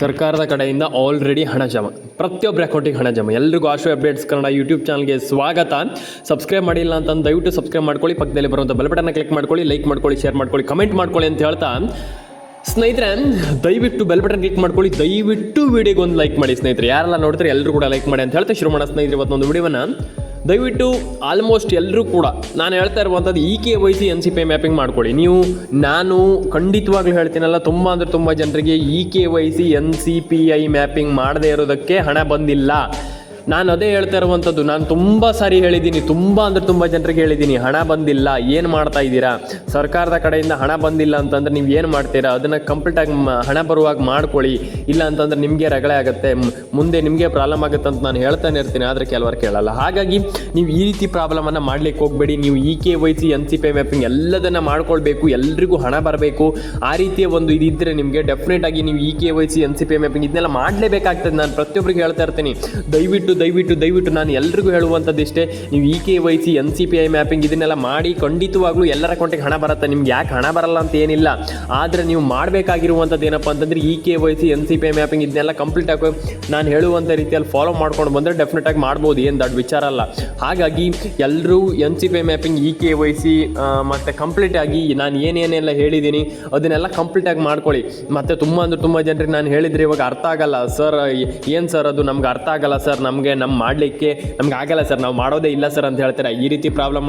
ಸರ್ಕಾರದ ಕಡೆಯಿಂದ ಆಲ್ರೆಡಿ ಹಣ ಜಮ ಪ್ರತಿಯೊಬ್ಬರ ಅಕೌಂಟಿಗೆ ಹಣ ಜಮ. ಎಲ್ರಿಗೂ ಆಶ್ರಯ ಅಪ್ಡೇಟ್ಸ್ ಕನ್ನಡ ಯೂಟ್ಯೂಬ್ ಚಾನಲ್ಗೆ ಸ್ವಾಗತ. ಸಬ್ಸ್ಕ್ರೈಬ್ ಮಾಡಿಲ್ಲ ಅಂತಂದು ದಯವಿಟ್ಟು ಸಬ್ಸ್ಕ್ರೈಬ್ ಮಾಡ್ಕೊಳ್ಳಿ, ಪಕ್ಕದಲ್ಲಿ ಬರುವಂಥ ಬೆಲ್ ಬಟನ್ನ ಕ್ಲಿಕ್ ಮಾಡ್ಕೊಳ್ಳಿ ಲೈಕ್ ಮಾಡ್ಕೊಳ್ಳಿ ಶೇರ್ ಮಾಡ್ಕೊಳ್ಳಿ ಕಮೆಂಟ್ ಮಾಡ್ಕೊಳ್ಳಿ ಅಂತ ಹೇಳ್ತಾ. ಸ್ನೇಹಿತರೆ, ದಯವಿಟ್ಟು ಬೆಲ್ ಬಟನ್ ಕ್ಲಿಕ್ ಮಾಡ್ಕೊಳ್ಳಿ, ದಯವಿಟ್ಟು ವಿಡಿಯೋಗೆ ಒಂದು ಲೈಕ್ ಮಾಡಿ ಸ್ನೇಹಿತರೆ. ಯಾರೆಲ್ಲ ನೋಡ್ತಾರೆ ಎಲ್ಲರೂ ಕೂಡ ಲೈಕ್ ಮಾಡಿ ಅಂತ ಹೇಳ್ತಾ. ಶುರು ಮಾಡೋಣ ಸ್ನೇಹಿತರೆ, ಇವತ್ತೊಂದು ವಿಡಿಯೋನ ದಯವಿಟ್ಟು ಆಲ್ಮೋಸ್ಟ್ ಎಲ್ಲರೂ ಕೂಡ ನಾನು ಹೇಳ್ತಾ ಇರುವಂಥದ್ದು E K Y C N C P mapping ಮಾಡ್ಕೊಳ್ಳಿ. ನೀವು, ನಾನು ಖಂಡಿತವಾಗ್ಲೂ ಹೇಳ್ತೀನಲ್ಲ, ತುಂಬ ಅಂದರೆ ತುಂಬ ಜನರಿಗೆ E K Y C N C P I mapping ಮಾಡದೇ ಇರೋದಕ್ಕೆ ಹಣ ಬಂದಿಲ್ಲ. ನಾನು ಅದೇ ಹೇಳ್ತಾ ಇರುವಂಥದ್ದು ನಾನು ತುಂಬ ಸಾರಿ ಹೇಳಿದ್ದೀನಿ ತುಂಬ ಅಂದರೆ ತುಂಬ ಜನರಿಗೆ ಹೇಳಿದ್ದೀನಿ ಹಣ ಬಂದಿಲ್ಲ, ಏನು ಮಾಡ್ತಾ ಇದ್ದೀರಾ? ಸರ್ಕಾರದ ಕಡೆಯಿಂದ ಹಣ ಬಂದಿಲ್ಲ ಅಂತಂದ್ರೆ ನೀವು ಏನು ಮಾಡ್ತೀರಾ? ಅದನ್ನು ಕಂಪ್ಲೀಟಾಗಿ ಹಣ ಬರುವಾಗ ಮಾಡ್ಕೊಳ್ಳಿ, ಇಲ್ಲ ಅಂತಂದ್ರೆ ನಿಮಗೆ ರಗಳೆ ಆಗುತ್ತೆ ಮುಂದೆ ನಿಮಗೆ ಪ್ರಾಬ್ಲಮ್ ಆಗುತ್ತೆ ಅಂತ ನಾನು ಹೇಳ್ತಾನೆ ಇರ್ತೀನಿ, ಆದರೆ ಕೆಲವರು ಕೇಳಲ್ಲ. ಹಾಗಾಗಿ ನೀವು ಈ ರೀತಿ ಪ್ರಾಬ್ಲಮನ್ನು ಮಾಡ್ಲಿಕ್ಕೆ ಹೋಗಬೇಡಿ, ನೀವು E K Y C N C P mapping ಎಲ್ಲದನ್ನು ಮಾಡ್ಕೊಳ್ಬೇಕು, ಎಲ್ರಿಗೂ ಹಣ ಬರಬೇಕು, ಆ ರೀತಿಯ ಒಂದು ಇದಿದ್ದರೆ ನಿಮಗೆ ಡೆಫಿನೆಟ್ ಆಗಿ ನೀವು E K Y C N C P mapping ಇದನ್ನೆಲ್ಲ ಮಾಡಲೇಬೇಕಾಗ್ತದೆ. ನಾನು ಪ್ರತಿಯೊಬ್ಬರಿಗೆ ಹೇಳ್ತಾ ಇರ್ತೀನಿ, ದಯವಿಟ್ಟು ದಯವಿಟ್ಟು ದಯವಿಟ್ಟು ನಾನು ಎಲ್ರಿಗೂ ಹೇಳುವಂಥದ್ದು ಇಷ್ಟೇ, ನೀವು E K Y C N C P I mapping ಇದನ್ನೆಲ್ಲ ಮಾಡಿ ಖಂಡಿತವಾಗ್ಲೂ ಎಲ್ಲರ ಅಕೌಂಟಿಗೆ ಹಣ ಬರುತ್ತೆ. ನಿಮ್ಗೆ ಯಾಕೆ ಹಣ ಬರಲ್ಲ ಅಂತ ಏನಿಲ್ಲ. ಆದರೆ ನೀವು ಮಾಡಬೇಕಾಗಿರುವಂಥದ್ದು ಏನಪ್ಪ ಅಂತಂದ್ರೆ E K Y C N C P I mapping ಇದನ್ನೆಲ್ಲ ಕಂಪ್ಲೀಟ್ ಆಗಿ ನಾನು ಹೇಳುವಂಥ ರೀತಿಯಲ್ಲಿ ಫಾಲೋ ಮಾಡ್ಕೊಂಡು ಬಂದರೆ ಡೆಫಿನೆಟ್ ಆಗಿ ಮಾಡ್ಬೋದು. ಏನು ದೊಡ್ಡ ವಿಚಾರ ಅಲ್ಲ. ಹಾಗಾಗಿ ಎಲ್ಲರೂ N C P I mapping E K Y C ಮತ್ತು ಕಂಪ್ಲೀಟ್ ಆಗಿ ನಾನು ಏನೇನೆಲ್ಲ ಹೇಳಿದ್ದೀನಿ, ಅದನ್ನೆಲ್ಲ ಕಂಪ್ಲೀಟಾಗಿ ಮಾಡ್ಕೊಳ್ಳಿ. ಮತ್ತು ತುಂಬ ಅಂದರೆ ತುಂಬ ಜನರಿಗೆ ನಾನು ಹೇಳಿದರೆ ಇವಾಗ ಅರ್ಥ ಆಗಲ್ಲ. ಸರ್, ಏನು ಸರ್ ಅದು? ನಮ್ಗೆ ಅರ್ಥ ಆಗಲ್ಲ ಸರ್. ನಮಗೆ ನಮ್ಮ ಮಾಡಲಿಕ್ಕೆ ನಮ್ಗೆ ಆಗಲ್ಲ ಸರ್, ನಾವು ಮಾಡೋದೇ ಇಲ್ಲ ಸರ್ ಅಂತ ಹೇಳ್ತಾರೆ? ಈ ರೀತಿ ಪ್ರಾಬ್ಲಮ್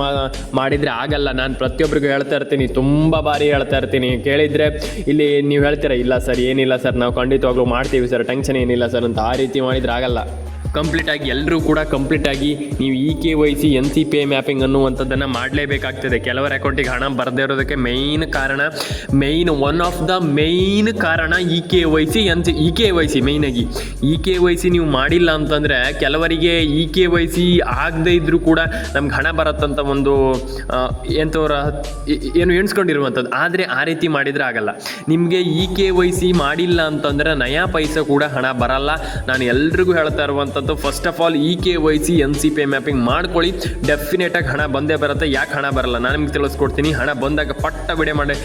ಮಾಡಿದರೆ ಆಗಲ್ಲ. ನಾನು ಪ್ರತಿಯೊಬ್ಬರಿಗೂ ಹೇಳ್ತಾ ಇರ್ತೀನಿ, ತುಂಬ ಬಾರಿ ಹೇಳ್ತಾ ಇರ್ತೀನಿ. ಕೇಳಿದರೆ ಇಲ್ಲಿ ನೀವು ಹೇಳ್ತೀರಾ, ಇಲ್ಲ ಸರ್, ಏನಿಲ್ಲ ಸರ್, ನಾವು ಖಂಡಿತವಾಗ್ಲೂ ಮಾಡ್ತೀವಿ ಸರ್, ಟೆನ್ಷನ್ ಏನಿಲ್ಲ ಸರ್ ಅಂತ ಆ ರೀತಿ ಮಾಡಿದರೆ ಆಗಲ್ಲ. ಕಂಪ್ಲೀಟಾಗಿ ಎಲ್ಲರೂ ಕೂಡ ಕಂಪ್ಲೀಟಾಗಿ ನೀವು E K Y C, N C P I mapping ಅನ್ನುವಂಥದ್ದನ್ನು ಮಾಡಲೇಬೇಕಾಗ್ತದೆ. ಕೆಲವರ ಅಕೌಂಟಿಗೆ ಹಣ ಬರದೇ ಇರೋದಕ್ಕೆ ಮೇಯ್ನ್ ಕಾರಣ main one of the main ಕಾರಣ E K Y C, N C E K Y C ಮೇಯ್ನಾಗಿ ಇ ಕೆ ವೈ ಸಿ ನೀವು ಮಾಡಿಲ್ಲ ಅಂತಂದರೆ ಕೆಲವರಿಗೆ ಇ ಕೆ ವೈ ಸಿ ಆಗದೇ ಇದ್ದರೂ ಕೂಡ ನಮ್ಗೆ ಹಣ ಬರತ್ತಂತ ಒಂದು ಎಂಥವ್ರ ಏನು ಎಣಿಸ್ಕೊಂಡಿರುವಂಥದ್ದು. ಆದರೆ ಆ ರೀತಿ ಮಾಡಿದರೆ ಆಗಲ್ಲ. ನಿಮಗೆ ಇ ಕೆ ವೈ ಸಿ ಮಾಡಿಲ್ಲ ಅಂತಂದರೆ ನಯಾ ಪೈಸೆ ಕೂಡ ಹಣ ಬರಲ್ಲ. ನಾನು ಎಲ್ರಿಗೂ ಹೇಳ್ತಾ ಇರುವಂಥದ್ದು first of all E K Y C N C P mapping ಮಾಡ್ಕೊಳ್ಳಿ. ಡೆಫಿನೆಟಾಗಿ ಹಣ ಬಂದೇ ಬರುತ್ತೆ. ಯಾಕೆ ಹಣ ಬರಲ್ಲ? ನಾನು ನಿಮ್ಗೆ ತಿಳಿಸ್ಕೊಡ್ತೀನಿ. ಹಣ ಬಂದಾಗ ಪಟ್ಟ ವಿಡಿಯೋ ಮಾಡಿ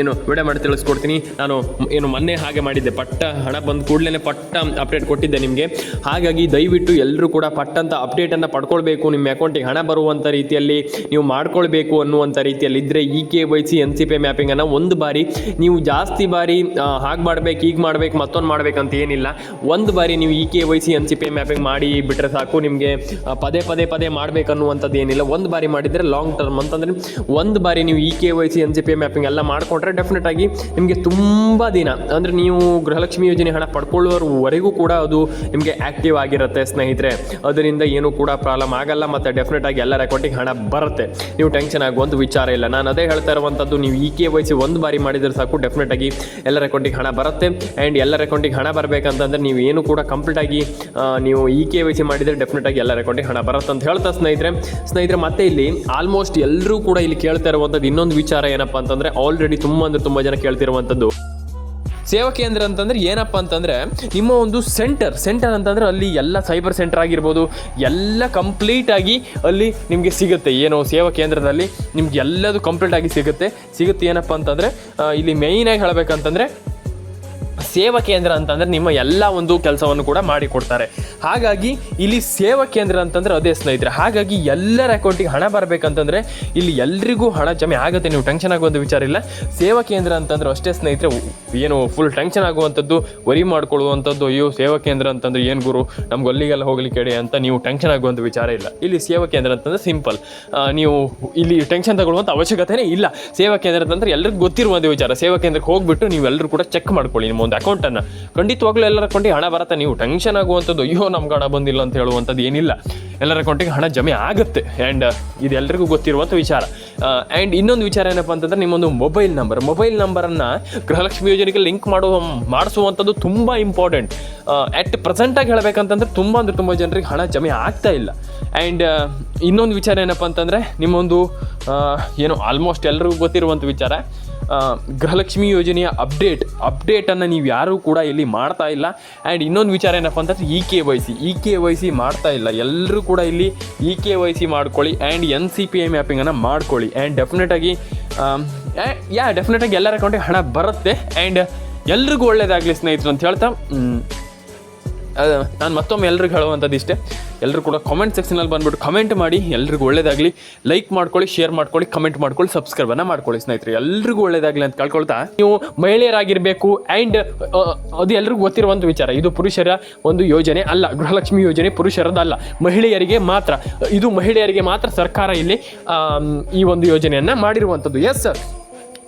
ಏನು ವಿಡಿಯೋ ಮಾಡಿ ತಿಳಿಸ್ಕೊಡ್ತೀನಿ. ನಾನು ಏನು ಮೊನ್ನೆ ಹಾಗೆ ಮಾಡಿದ್ದೆ. ಪಟ್ಟ ಹಣ ಬಂದ ಕೂಡಲೇ ಪಟ್ಟ ಅಪ್ಡೇಟ್ ಕೊಟ್ಟಿದ್ದೆ ನಿಮಗೆ. ಹಾಗಾಗಿ ದಯವಿಟ್ಟು ಎಲ್ಲರೂ ಕೂಡ ಪಟ್ಟಂತ ಅಪ್ಡೇಟನ್ನು ಪಡ್ಕೊಳ್ಬೇಕು. ನಿಮ್ಮ ಅಕೌಂಟಿಗೆ ಹಣ ಬರುವಂಥ ರೀತಿಯಲ್ಲಿ ನೀವು ಮಾಡ್ಕೊಳ್ಬೇಕು ಅನ್ನುವಂಥ ರೀತಿಯಲ್ಲಿ ಇದ್ದರೆ E K Y C N C P ಮ್ಯಾಪಿಂಗನ್ನು ಒಂದು ಬಾರಿ ನೀವು ಜಾಸ್ತಿ ಬಾರಿ ಹಾಗೆ ಮಾಡ್ಬೇಕು ಈಗ ಮಾಡ್ಬೇಕು, ಮತ್ತೊಂದು ಮಾಡ್ಬೇಕಂತ ಏನಿಲ್ಲ. ಒಂದು ಬಾರಿ ನೀವು E K Y C N C P mapping ಮಾಡಿ ಬಿಟ್ಟರೆ ಸಾಕು, ನಿಮಗೆ ಪದೇ ಪದೇ ಪದೇ ಮಾಡಬೇಕನ್ನುವಂಥದ್ದು ಏನಿಲ್ಲ. ಒಂದು ಬಾರಿ ಮಾಡಿದರೆ ಲಾಂಗ್ ಟರ್ಮ್ ಅಂತಂದರೆ ಒಂದು ಬಾರಿ ನೀವು E K Y C, N C P mapping ಎಲ್ಲ ಮಾಡಿಕೊಂಡ್ರೆ ಡೆಫಿನೆಟ್ ಆಗಿ ನಿಮಗೆ ತುಂಬ ದಿನ, ಅಂದರೆ ನೀವು ಗೃಹಲಕ್ಷ್ಮಿ ಯೋಜನೆ ಹಣ ಪಡ್ಕೊಳ್ಳುವವರೆಗೂ ಕೂಡ ಅದು ನಿಮಗೆ ಆ್ಯಕ್ಟಿವ್ ಆಗಿರುತ್ತೆ ಸ್ನೇಹಿತರೆ. ಅದರಿಂದ ಏನೂ ಕೂಡ ಪ್ರಾಬ್ಲಮ್ ಆಗಲ್ಲ, ಮತ್ತು ಡೆಫಿನೆಟ್ ಆಗಿ ಎಲ್ಲರ ಅಕೌಂಟಿಗೆ ಹಣ ಬರುತ್ತೆ. ನೀವು ಟೆನ್ಷನ್ ಆಗುವಂಥ ವಿಚಾರ ಇಲ್ಲ. ನಾನು ಅದೇ ಹೇಳ್ತಾ ಇರುವಂಥದ್ದು, ನೀವು ಇ ಕೆ ವೈ ಸಿ ಒಂದು ಬಾರಿ ಮಾಡಿದರೆ ಸಾಕು ಡೆಫಿನೆಟ್ ಆಗಿ ಎಲ್ಲರ ಅಕೌಂಟಿಗೆ ಹಣ ಬರುತ್ತೆ. ಆ್ಯಂಡ್ ಎಲ್ಲರ ಅಕೌಂಟಿಗೆ ಹಣ ಬರಬೇಕಂತಂದರೆ ನೀವು ಏನು ಕೂಡ ಕಂಪ್ಲೀಟಾಗಿ ನೀವು ಇ ಕೆ ವೈ ಸಿ ಮಾಡಿದರೆ ಡೆಫಿನೆಟ್ ಆಗಿ ಎಲ್ಲರ ಅಕೌಂಟಿಗೆ ಹಣ ಬರುತ್ತೆ ಅಂತ ಹೇಳ್ತಾ ಸ್ನೇಹಿತರೆ. ಸ್ನೇಹಿತರೆ, ಮತ್ತೆ ಇಲ್ಲಿ ಆಲ್ಮೋಸ್ಟ್ ಎಲ್ಲರೂ ಕೂಡ ಇಲ್ಲಿ ಕೇಳ್ತಾ ಇರುವಂಥದ್ದು ಇನ್ನೊಂದು ವಿಚಾರ ಏನಪ್ಪ ಅಂತಂದರೆ ಆಲ್ರೆಡಿ ತುಂಬ ಅಂದರೆ ತುಂಬ ಜನ ಕೇಳ್ತಿರುವಂಥದ್ದು ಸೇವಾ ಕೇಂದ್ರ ಅಂತಂದ್ರೆ ಏನಪ್ಪ ಅಂತಂದ್ರೆ, ನಿಮ್ಮ ಒಂದು ಸೆಂಟರ್ ಸೆಂಟರ್ ಅಂತಂದ್ರೆ ಅಲ್ಲಿ ಎಲ್ಲ ಸೈಬರ್ ಸೆಂಟರ್ ಆಗಿರ್ಬೋದು, ಎಲ್ಲ ಕಂಪ್ಲೀಟ್ ಆಗಿ ಅಲ್ಲಿ ನಿಮಗೆ ಸಿಗುತ್ತೆ. ಏನು ಸೇವಾ ಕೇಂದ್ರದಲ್ಲಿ ನಿಮ್ಗೆ ಎಲ್ಲದು ಕಂಪ್ಲೀಟ್ ಆಗಿ ಸಿಗುತ್ತೆ. ಸಿಗುತ್ತೆ ಏನಪ್ಪ ಅಂತಂದ್ರೆ ಇಲ್ಲಿ ಮೇಯ್ನಾಗಿ ಹೇಳಬೇಕಂತಂದ್ರೆ ಸೇವಾ ಕೇಂದ್ರ ಅಂತಂದ್ರೆ ನಿಮ್ಮ ಎಲ್ಲ ಒಂದು ಕೆಲಸವನ್ನು ಕೂಡ ಮಾಡಿಕೊಡ್ತಾರೆ ಹಾಗಾಗಿ ಇಲ್ಲಿ ಸೇವಾ ಕೇಂದ್ರ ಅಂತಂದ್ರೆ ಅದೇ ಸ್ನೇಹಿತರೆ, ಹಾಗಾಗಿ ಎಲ್ಲರ ಅಕೌಂಟಿಗೆ ಹಣ ಬರಬೇಕಂತಂದ್ರೆ ಇಲ್ಲಿ ಎಲ್ರಿಗೂ ಹಣ ಜಮೆ ಆಗುತ್ತೆ, ನೀವು ಟೆನ್ಷನ್ ಆಗುವಂಥ ವಿಚಾರ ಇಲ್ಲ. ಸೇವಾ ಕೇಂದ್ರ ಅಂತಂದ್ರೆ ಅಷ್ಟೇ ಸ್ನೇಹಿತರೆ, ಏನು ಫುಲ್ ಟೆನ್ಷನ್ ಆಗುವಂಥದ್ದು ವರಿ ಮಾಡ್ಕೊಳ್ಳುವಂಥದ್ದು, ಅಯ್ಯೋ, ಸೇವಾ ಕೇಂದ್ರ ಅಂತಂದ್ರೆ ಏನು ಗುರು, ನಮ್ಗೆ ಅಲ್ಲಿಗೆಲ್ಲ ಹೋಗ್ಲಿಕ್ಕೆ ಹೇಳಿ ಅಂತ ನೀವು ಟೆನ್ಷನ್ ಆಗುವಂಥ ವಿಚಾರ ಇಲ್ಲ. ಇಲ್ಲಿ ಸೇವಾ ಕೇಂದ್ರ ಅಂತಂದ್ರೆ ಸಿಂಪಲ್ ನೀವು ಇಲ್ಲಿ ಟೆನ್ಷನ್ ತಗೊಳ್ಳುವಂಥ ಅವಶ್ಯಕತೆನೇ ಇಲ್ಲ. ಸೇವಾ ಕೇಂದ್ರ ಅಂತಂದ್ರೆ ಎಲ್ಲರಿಗೂ ಗೊತ್ತಿರುವಂಥ ವಿಚಾರ. ಸೇವಾ ಕೇಂದ್ರಕ್ಕೆ ಹೋಗ್ಬಿಟ್ಟು ನೀವು ಎಲ್ಲರೂ ಕೂಡ ಚೆಕ್ ಮಾಡ್ಕೊಳ್ಳಿ ನಿಮ್ಮ ಒಂದು ಅಕೌಂಟನ್ನು. ಖಂಡಿತವಾಗ್ಲೂ ಎಲ್ಲರ ಅಕೌಂಟಿಗೆ ಹಣ ಬರುತ್ತೆ. ನೀವು ಟೆನ್ಷನ್ ಆಗುವಂಥದ್ದು, ಅಯ್ಯೋ ನಮ್ಗೆ ಹಣ ಬಂದಿಲ್ಲ ಅಂತ ಹೇಳುವಂಥದ್ದು ಏನಿಲ್ಲ. ಎಲ್ಲರ ಅಕೌಂಟಿಗೆ ಹಣ ಜಮೆ ಆಗುತ್ತೆ. ಆ್ಯಂಡ್ ಇದು ಎಲ್ರಿಗೂ ಗೊತ್ತಿರುವಂಥ ವಿಚಾರ. ಆ್ಯಂಡ್ ಇನ್ನೊಂದು ವಿಚಾರ ಏನಪ್ಪ ಅಂತಂದ್ರೆ, ನಿಮ್ಮೊಂದು ಮೊಬೈಲ್ ನಂಬರ್ ಮೊಬೈಲ್ ನಂಬರನ್ನು ಗೃಹಲಕ್ಷ್ಮಿ ಯೋಜನೆಗೆ ಲಿಂಕ್ ಮಾಡುವ ಮಾಡಿಸುವಂಥದ್ದು ತುಂಬ ಇಂಪಾರ್ಟೆಂಟ್ ಅಟ್ ಪ್ರೆಸೆಂಟಾಗಿ ಹೇಳಬೇಕಂತಂದ್ರೆ, ತುಂಬ ಅಂದರೆ ತುಂಬ ಜನರಿಗೆ ಹಣ ಜಮೆ ಆಗ್ತಾ ಇಲ್ಲ. ಆ್ಯಂಡ್ ಇನ್ನೊಂದು ವಿಚಾರ ಏನಪ್ಪ ಅಂತಂದರೆ, ನಿಮ್ಮೊಂದು ಏನು ಆಲ್ಮೋಸ್ಟ್ ಎಲ್ರಿಗೂ ಗೊತ್ತಿರುವಂಥ ವಿಚಾರ. ಗೃಹಲಕ್ಷ್ಮಿ ಯೋಜನೆಯ ಅಪ್ಡೇಟ್ ಅಪ್ಡೇಟನ್ನು ನೀವು ಯಾರೂ ಕೂಡ ಇಲ್ಲಿ ಮಾಡ್ತಾ ಇಲ್ಲ. ಆ್ಯಂಡ್ ಇನ್ನೊಂದು ವಿಚಾರ ಏನಪ್ಪ ಅಂತಂದ್ರೆ E K Y C E K Y C ಮಾಡ್ತಾ ಇಲ್ಲ. ಎಲ್ಲರೂ ಕೂಡ ಇಲ್ಲಿ ಇ ಕೆ ವೈ ಸಿ ಮಾಡ್ಕೊಳ್ಳಿ and N C P I ಮ್ಯಾಪಿಂಗನ್ನು ಮಾಡ್ಕೊಳ್ಳಿ. ಆ್ಯಂಡ್ ಡೆಫಿನೆಟಾಗಿ ಯಾ ಡೆಫಿನೆಟಾಗಿ ಎಲ್ಲರ ಅಕೌಂಟಿಗೆ ಹಣ ಬರುತ್ತೆ. ಆ್ಯಂಡ್ ಎಲ್ರಿಗೂ ಒಳ್ಳೇದಾಗಲಿ ಸ್ನೇಹಿತರು ಅಂತ ಹೇಳ್ತಾ ನಾನು ಮತ್ತೊಮ್ಮೆ ಎಲ್ರಿಗೂ ಹೇಳುವಂಥದ್ದು ಇಷ್ಟೇ. ಎಲ್ಲರೂ ಕೂಡ ಕಾಮೆಂಟ್ ಸೆಕ್ಷನಲ್ಲಿ ಬಂದ್ಬಿಟ್ಟು ಕಮೆಂಟ್ ಮಾಡಿ, ಎಲ್ರಿಗೂ ಒಳ್ಳೇದಾಗಲಿ. ಲೈಕ್ ಮಾಡ್ಕೊಳ್ಳಿ ಶೇರ್ ಮಾಡ್ಕೊಳ್ಳಿ ಕಮೆಂಟ್ ಮಾಡ್ಕೊಳ್ಳಿ ಸಬ್ಸ್ಕ್ರೈಬನ್ನು ಮಾಡ್ಕೊಳ್ಳಿ ಸ್ನೇಹಿತರೆ. ಎಲ್ರಿಗೂ ಒಳ್ಳೇದಾಗಲಿ ಅಂತ ಕಳ್ಕೊಳ್ತಾ. ನೀವು ಮಹಿಳೆಯರಾಗಿರಬೇಕು ಆ್ಯಂಡ್ ಅದು ಎಲ್ರಿಗೂ ಗೊತ್ತಿರುವಂಥ ವಿಚಾರ. ಇದು ಪುರುಷರ ಒಂದು ಯೋಜನೆ ಅಲ್ಲ. ಗೃಹಲಕ್ಷ್ಮಿ ಯೋಜನೆ ಪುರುಷರದಲ್ಲ ಮಹಿಳೆಯರಿಗೆ ಮಾತ್ರ, ಇದು ಮಹಿಳೆಯರಿಗೆ ಮಾತ್ರ ಸರ್ಕಾರ ಇಲ್ಲಿ ಈ ಒಂದು ಯೋಜನೆಯನ್ನು ಮಾಡಿರುವಂಥದ್ದು. ಎಸ್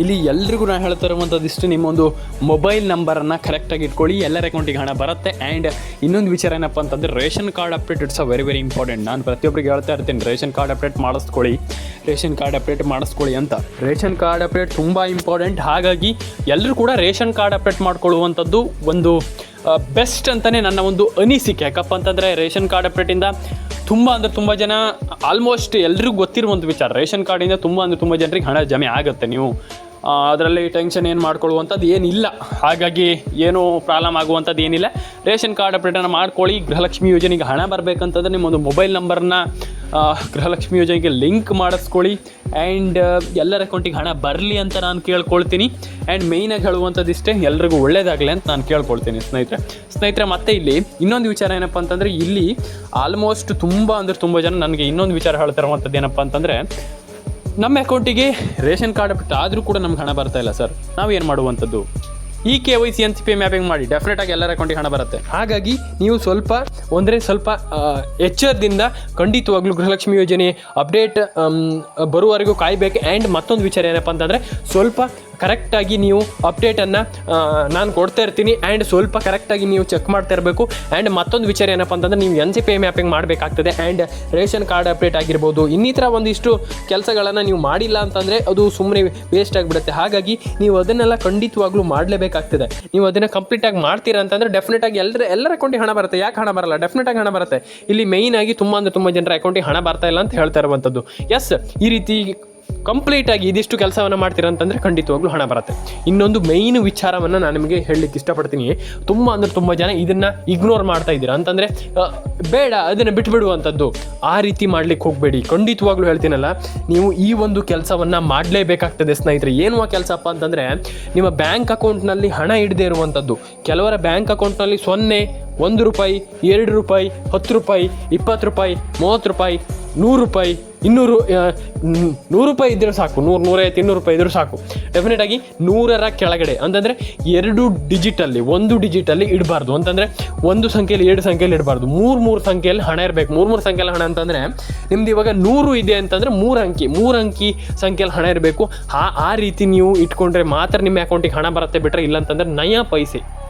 ಇಲ್ಲಿ ಎಲ್ರಿಗೂ ನಾನು ಹೇಳ್ತಾ ಇರುವಂಥದ್ದು ಇಷ್ಟು. ನಿಮ್ಮೊಂದು ಮೊಬೈಲ್ ನಂಬರನ್ನು ಕರೆಕ್ಟಾಗಿ ಇಟ್ಕೊಳ್ಳಿ. ಎಲ್ಲರ ಅಕೌಂಟಿಗೆ ಹಣ ಬರುತ್ತೆ. ಆ್ಯಂಡ್ ಇನ್ನೊಂದು ವಿಚಾರ ಏನಪ್ಪ ಅಂತಂದರೆ, ration card update it's a very very important ನಾನು ಪ್ರತಿಯೊಬ್ಬರಿಗೆ ಹೇಳ್ತಾ ಇರ್ತೀನಿ, ರೇಷನ್ ಕಾರ್ಡ್ ಅಪ್ಡೇಟ್ ಮಾಡಿಸ್ಕೊಳ್ಳಿ. ರೇಷನ್ ಕಾರ್ಡ್ ಅಪ್ಡೇಟ್ ಮಾಡಿಸ್ಕೊಳ್ಳಿ ಅಂತ. ರೇಷನ್ ಕಾರ್ಡ್ ಅಪ್ಡೇಟ್ ತುಂಬ ಇಂಪಾರ್ಟೆಂಟ್ ಹಾಗಾಗಿ ಎಲ್ಲರೂ ಕೂಡ ರೇಷನ್ ಕಾರ್ಡ್ ಅಪ್ಡೇಟ್ ಮಾಡ್ಕೊಳ್ಳುವಂಥದ್ದು ಒಂದು ಬೆಸ್ಟ್ ಅಂತಲೇ ನನ್ನ ಒಂದು ಅನಿಸಿಕೆ. ಯಾಕಪ್ಪ ಅಂತಂದರೆ, ರೇಷನ್ ಕಾರ್ಡ್ ಅಪ್ಡೇಟಿಂದ ತುಂಬ ಅಂದರೆ ತುಂಬ ಜನ ಆಲ್ಮೋಸ್ಟ್ ಎಲ್ರಿಗೂ ಗೊತ್ತಿರುವಂಥ ವಿಚಾರ. ರೇಷನ್ ಕಾರ್ಡಿಂದ ತುಂಬ ಅಂದರೆ ತುಂಬ ಜನರಿಗೆ ಹಣ ಜಮೆ ಆಗುತ್ತೆ. ನೀವು ಅದರಲ್ಲಿ ಟೆನ್ಷನ್ ಏನು ಮಾಡ್ಕೊಳ್ಳುವಂಥದ್ದು ಏನಿಲ್ಲ. ಹಾಗಾಗಿ ಏನು ಪ್ರಾಬ್ಲಮ್ ಆಗುವಂಥದ್ದು ಏನಿಲ್ಲ. ರೇಷನ್ ಕಾರ್ಡ್ ಅಪ್ಡೇಟನ್ನು ಮಾಡ್ಕೊಳ್ಳಿ. ಗೃಹಲಕ್ಷ್ಮಿ ಯೋಜನೆಗೆ ಹಣ ಬರಬೇಕಂತಂದ್ರೆ ನಿಮ್ಮೊಂದು ಮೊಬೈಲ್ ನಂಬರ್ನ ಗೃಹಲಕ್ಷ್ಮಿ ಯೋಜನೆಗೆ ಲಿಂಕ್ ಮಾಡಿಸ್ಕೊಳ್ಳಿ. ಆ್ಯಂಡ್ ಎಲ್ಲರ ಅಕೌಂಟಿಗೆ ಹಣ ಬರಲಿ ಅಂತ ನಾನು ಕೇಳ್ಕೊಳ್ತೀನಿ. ಆ್ಯಂಡ್ ಮೇಯ್ನಾಗಿ ಹೇಳುವಂಥದ್ದು ಇಷ್ಟೇ, ಎಲ್ರಿಗೂ ಒಳ್ಳೇದಾಗಲಿ ಅಂತ ನಾನು ಕೇಳ್ಕೊಳ್ತೀನಿ ಸ್ನೇಹಿತರೆ. ಸ್ನೇಹಿತರೆ, ಮತ್ತೆ ಇಲ್ಲಿ ಇನ್ನೊಂದು ವಿಚಾರ ಏನಪ್ಪ ಅಂತಂದರೆ ಇಲ್ಲಿ ಆಲ್ಮೋಸ್ಟ್ ತುಂಬ ಅಂದರೆ ತುಂಬ ಜನ ನನಗೆ ಇನ್ನೊಂದು ವಿಚಾರ ಹೇಳ್ತಿರುವಂಥದ್ದು ಏನಪ್ಪ ಅಂತಂದರೆ ನಮ್ಮ ಅಕೌಂಟಿಗೆ ರೇಷನ್ ಕಾರ್ಡ್ ಬಿಟ್ಟು ಆದರೂ ಕೂಡ ನಮ್ಗೆ ಹಣ ಬರ್ತಾ ಇಲ್ಲ ಸರ್. ನಾವು ಏನು ಮಾಡುವಂಥದ್ದು? E K Y C N C P mapping ಮಾಡಿ ಡೆಫಿನೆಟ್ ಆಗಿ ಎಲ್ಲರ ಅಕೌಂಟಿಗೆ ಹಣ ಬರುತ್ತೆ. ಹಾಗಾಗಿ ನೀವು ಸ್ವಲ್ಪ ಅಂದರೆ ಸ್ವಲ್ಪ ಎಚ್ಚರದಿಂದ ಖಂಡಿತವಾಗ್ಲೂ ಗೃಹಲಕ್ಷ್ಮಿ ಯೋಜನೆ ಅಪ್ಡೇಟ್ ಬರುವವರೆಗೂ ಕಾಯಬೇಕು. ಆ್ಯಂಡ್ ಮತ್ತೊಂದು ವಿಚಾರ ಏನಪ್ಪ ಅಂತಂದರೆ, ಸ್ವಲ್ಪ ಕರೆಕ್ಟಾಗಿ ನೀವು ಅಪ್ಡೇಟನ್ನು ನಾನು ಕೊಡ್ತಾ ಇರ್ತೀನಿ. ಆ್ಯಂಡ್ ಸ್ವಲ್ಪ ಕರೆಕ್ಟಾಗಿ ನೀವು ಚೆಕ್ ಮಾಡ್ತಾ ಇರಬೇಕು. ಆ್ಯಂಡ್ ಮತ್ತೊಂದು ವಿಚಾರ ಏನಪ್ಪ ಅಂತಂದರೆ, ನೀವು ಎನ್ ಸಿ ಪಿ ಮ್ಯಾಪಿಂಗ್ ಮಾಡಬೇಕಾಗ್ತದೆ. ಆ್ಯಂಡ್ ರೇಷನ್ ಕಾರ್ಡ್ ಅಪ್ಡೇಟ್ ಆಗಿರ್ಬೋದು. ಇನ್ನಿತರ ಒಂದಿಷ್ಟು ಕೆಲಸಗಳನ್ನು ನೀವು ಮಾಡಿಲ್ಲ ಅಂತಂದರೆ, ಅದು ಸುಮ್ಮನೆ ವೇಸ್ಟ್ ಆಗಿಬಿಡುತ್ತೆ. ಹಾಗಾಗಿ ನೀವು ಅದನ್ನೆಲ್ಲ ಖಂಡಿತವಾಗ್ಲೂ ಮಾಡಲೇಬೇಕಾಗ್ತದೆ. ನೀವು ಅದನ್ನು ಕಂಪ್ಲೀಟಾಗಿ ಮಾಡ್ತೀರಾ ಅಂತಂದರೆ ಡೆಫಿನೆಟ್ ಆಗಿ ಎಲ್ಲರ ಎಲ್ಲರ ಅಕೌಂಟಿಗೆ ಹಣ ಬರುತ್ತೆ. ಯಾಕೆ ಹಣ ಬರಲ್ಲ? ಡೆಫಿನೆಟ್ ಆಗಿ ಹಣ ಬರುತ್ತೆ. ಇಲ್ಲಿ ಮೇಯ್ನಾಗಿ ತುಂಬ ಅಂದರೆ ತುಂಬ ಜನರ ಅಕೌಂಟಿಗೆ ಹಣ ಬರ್ತಾ ಇಲ್ಲ ಅಂತ ಹೇಳ್ತಾ ಇರುವಂಥದ್ದು ಎಸ್ ಈ ರೀತಿ ಕಂಪ್ಲೀಟ್ ಆಗಿ ಇದಿಷ್ಟು ಕೆಲಸವನ್ನು ಮಾಡ್ತೀರಾ ಅಂತಂದರೆ ಖಂಡಿತವಾಗ್ಲೂ ಹಣ ಬರುತ್ತೆ. ಇನ್ನೊಂದು ಮೈನ್ ವಿಚಾರವನ್ನು ನಾನು ನಿಮಗೆ ಹೇಳಲಿಕ್ಕೆ ಇಷ್ಟಪಡ್ತೀನಿ. ತುಂಬ ಅಂದರೆ ತುಂಬ ಜನ ಇದನ್ನು ಇಗ್ನೋರ್ ಮಾಡ್ತಾ ಇದ್ದೀರಾ ಅಂತಂದರೆ ಬೇಡ, ಅದನ್ನು ಬಿಟ್ಬಿಡುವಂಥದ್ದು. ಆ ರೀತಿ ಮಾಡ್ಲಿಕ್ಕೆ ಹೋಗಬೇಡಿ. ಖಂಡಿತವಾಗ್ಲೂ ಹೇಳ್ತೀನಲ್ಲ, ನೀವು ಈ ಒಂದು ಕೆಲಸವನ್ನು ಮಾಡಲೇಬೇಕಾಗ್ತದೆ ಸ್ನೇಹಿತರೆ. ಏನು ಆ ಕೆಲಸಪ್ಪ ಅಂತಂದರೆ, ನಿಮ್ಮ ಬ್ಯಾಂಕ್ ಅಕೌಂಟ್ನಲ್ಲಿ ಹಣ ಇಡದೇ ಇರುವಂಥದ್ದು. ಕೆಲವರ ಬ್ಯಾಂಕ್ ಅಕೌಂಟ್ನಲ್ಲಿ ಸೊನ್ನೆ, ಒಂದು ರೂಪಾಯಿ, ಎರಡು ರೂಪಾಯಿ, ಹತ್ತು ರೂಪಾಯಿ, ಇಪ್ಪತ್ತು ರೂಪಾಯಿ, ಮೂವತ್ತು ರೂಪಾಯಿ ನೂರು ರೂಪಾಯಿ, ಇನ್ನೂರು ನೂರು ರೂಪಾಯಿ ಇದ್ದರೂ ಸಾಕು. ನೂರು, ನೂರೈವತ್ತು, ಇನ್ನೂರು ರೂಪಾಯಿ ಇದ್ದರೂ ಸಾಕು. ಡೆಫಿನೆಟಾಗಿ ನೂರರ ಕೆಳಗಡೆ. ಅಂತಂದರೆ ಎರಡು ಡಿಜಿಟಲ್ಲಿ ಒಂದು ಡಿಜಿಟಲ್ಲಿ ಇಡಬಾರ್ದು. ಅಂತಂದರೆ ಒಂದು ಸಂಖ್ಯೆಯಲ್ಲಿ ಎರಡು ಸಂಖ್ಯೆಯಲ್ಲಿ ಇಡಬಾರ್ದು. ಮೂರು ಮೂರು ಸಂಖ್ಯೆಯಲ್ಲಿ ಹಣ ಇರಬೇಕು. ಮೂರು ಮೂರು ಸಂಖ್ಯೆಯಲ್ಲಿ ಹಣ ಅಂತಂದರೆ ನಿಮ್ದು ಇವಾಗ ನೂರು ಇದೆ ಅಂತಂದರೆ ಮೂರು ಅಂಕಿ ಮೂರು ಅಂಕಿ ಸಂಖ್ಯೆಯಲ್ಲಿ ಹಣ ಇರಬೇಕು. ಆ ಆ ರೀತಿ ನೀವು ಇಟ್ಕೊಂಡ್ರೆ ಮಾತ್ರ ನಿಮ್ಮ ಅಕೌಂಟಿಗೆ ಹಣ ಬರುತ್ತೆ ಬಿಟ್ಟರೆ ಇಲ್ಲ ಅಂತಂದರೆ ನಯ ಪೈಸೆ.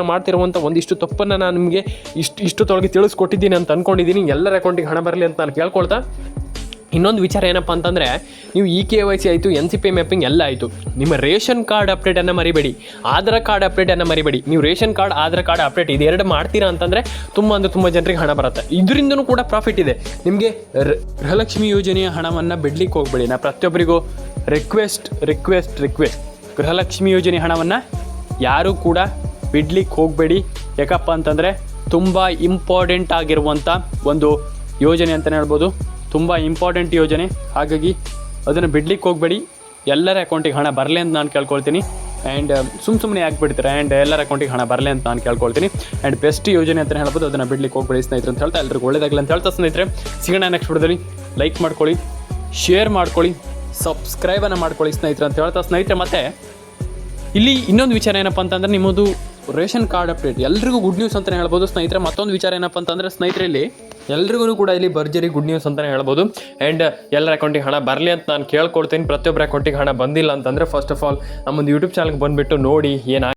ಮಾಡ್ತಿರುವಂಥ ಒಂದಿಷ್ಟು ತಪ್ಪನ್ನು ನಾನು ನಿಮಗೆ ಇಷ್ಟು ಇಷ್ಟು ತೊಳಗೆ ತಿಳಿಸ್ಕೊಟ್ಟಿದ್ದೀನಿ ಅಂತ ಅಂದ್ಕೊಂಡಿದ್ದೀನಿ ಎಲ್ಲರ ಅಕೌಂಟಿಗೆ ಹಣ ಬರಲಿ ಅಂತ ನಾನು ಕೇಳ್ಕೊಳ್ತಾ. ಇನ್ನೊಂದು ವಿಚಾರ ಏನಪ್ಪ ಅಂತಂದರೆ, ನೀವು ಇ ಕೆ ವೈ ಸಿ ಆಯಿತು, ಎನ್ ಸಿ ಪಿ ಮ್ಯಾಪಿಂಗ್ ಎಲ್ಲ ಆಯಿತು. ನಿಮ್ಮ ರೇಷನ್ ಕಾರ್ಡ್ ಅಪ್ಡೇಟನ್ನು ಮರಿಬೇಡಿ. ಆಧಾರ್ ಕಾರ್ಡ್ ಅಪ್ಡೇಟನ್ನು ಮರಿಬೇಡಿ. ನೀವು ration card, Aadhaar card update ಇದೆರಡು ಮಾಡ್ತೀರಾ ಅಂತಂದರೆ ತುಂಬ ಅಂದರೆ ತುಂಬ ಜನರಿಗೆ ಹಣ ಬರುತ್ತೆ. ಇದರಿಂದನೂ ಕೂಡ ಪ್ರಾಫಿಟ್ ಇದೆ. ನಿಮಗೆ ಗೃಹಲಕ್ಷ್ಮಿ ಯೋಜನೆಯ ಹಣವನ್ನು ಬಿಡ್ಲಿಕ್ಕೆ ಹೋಗಬೇಡಿ. ನಾ ಪ್ರತಿಯೊಬ್ಬರಿಗೂ ರಿಕ್ವೆಸ್ಟ್ ರಿಕ್ವೆಸ್ಟ್ ರಿಕ್ವೆಸ್ಟ್ ಗೃಹಲಕ್ಷ್ಮಿ ಯೋಜನೆ ಹಣವನ್ನು ಯಾರೂ ಕೂಡ ಬಿಡ್ಲಿಕ್ಕೆ ಹೋಗಬೇಡಿ. ಯಾಕಪ್ಪ ಅಂತಂದರೆ ತುಂಬ ಇಂಪಾರ್ಟೆಂಟ್ ಆಗಿರುವಂಥ ಒಂದು ಯೋಜನೆ ಅಂತಲೇ ಹೇಳ್ಬೋದು. ತುಂಬ ಇಂಪಾರ್ಟೆಂಟ್ ಯೋಜನೆ. ಹಾಗಾಗಿ ಅದನ್ನು ಬಿಡ್ಲಿಕ್ಕೆ ಹೋಗಬೇಡಿ. ಎಲ್ಲರ ಅಕೌಂಟಿಗೆ ಹಣ ಬರಲಿ ಅಂತ ನಾನು ಕೇಳ್ಕೊಳ್ತೀನಿ. ಆ್ಯಂಡ್ ಸುಮ್ಮ ಸುಮ್ಮನೆ ಯಾಕೆ ಬಿಡ್ತಾರೆ ಆ್ಯಂಡ್ ಎಲ್ಲರ ಅಕೌಂಟಿಗೆ ಹಣ ಬರಲಿ ಅಂತ ನಾನು ಕೇಳ್ಕೊಳ್ತೀನಿ. ಆ್ಯಂಡ್ ಬೆಸ್ಟ್ ಯೋಜನೆ ಅಂತ ಹೇಳ್ಬೋದು. ಅದನ್ನು ಬಿಡ್ಲಿಕ್ಕೆ ಹೋಗಬೇಡಿ ಸ್ನೇಹಿತರು ಅಂತ ಹೇಳ್ತಾ ಎಲ್ಲರಿಗೂ ಒಳ್ಳೆಯದಾಗಲಿ ಅಂತ ಹೇಳ್ತಾ ಸ್ನೇಹಿತರೆ. ಸಿಗೋಣ ನೆಕ್ಸ್ಟ್ ವಿಡಿಯೋದಲ್ಲಿ. ಲೈಕ್ ಮಾಡ್ಕೊಳ್ಳಿ. ಶೇರ್ ಮಾಡ್ಕೊಳ್ಳಿ. ಸಬ್ಸ್ಕ್ರೈಬನ್ನು ಮಾಡ್ಕೊಳ್ಳಿ ಸ್ನೇಹಿತರೆ ಅಂತ ಹೇಳ್ತಾ ಸ್ನೇಹಿತರೆ. ಮತ್ತೆ ಇಲ್ಲಿ ಇನ್ನೊಂದು ವಿಚಾರ ಏನಪ್ಪ ಅಂತಂದರೆ ನಿಮ್ಮದು ರೇಷನ್ ಕಾರ್ಡ್ ಅಪ್ಡೇಟ್. ಎಲ್ರಿಗೂ ಗುಡ್ ನ್ಯೂಸ್ ಅಂತಲೇ ಹೇಳ್ಬೋದು. ಸ್ನೇಹಿತರೆ, ಮತ್ತೊಂದು ವಿಚಾರ ಏನಪ್ಪ ಅಂತಂದ್ರೆ, ಸ್ನೇಹಿತರಲ್ಲಿ ಎಲ್ರಿಗೂ ಕೂಡ ಇಲ್ಲಿ ಭರ್ಜರಿ ಗುಡ್ ನ್ಯೂಸ್ ಅಂತಲೇ ಹೇಳ್ಬೋದು. ಆ್ಯಂಡ್ ಎಲ್ಲರ ಅಕೌಂಟಿಗೆ ಹಣ ಬರಲಿ ಅಂತ ನಾನು ಕೇಳ್ಕೊಡ್ತೀನಿ. ಪ್ರತಿಯೊಬ್ಬರ ಅಕೌಂಟಿಗೆ ಹಣ ಬಂದಿಲ್ಲ ಅಂತಂದರೆ ಫಸ್ಟ್ ಆಫ್ ಆಲ್ ನಮ್ಮೊಂದು ಯೂಟ್ಯೂಬ್ ಚಾನಲ್ಗೆ ಬಂದುಬಿಟ್ಟು ನೋಡಿ ಏನಾಗಿ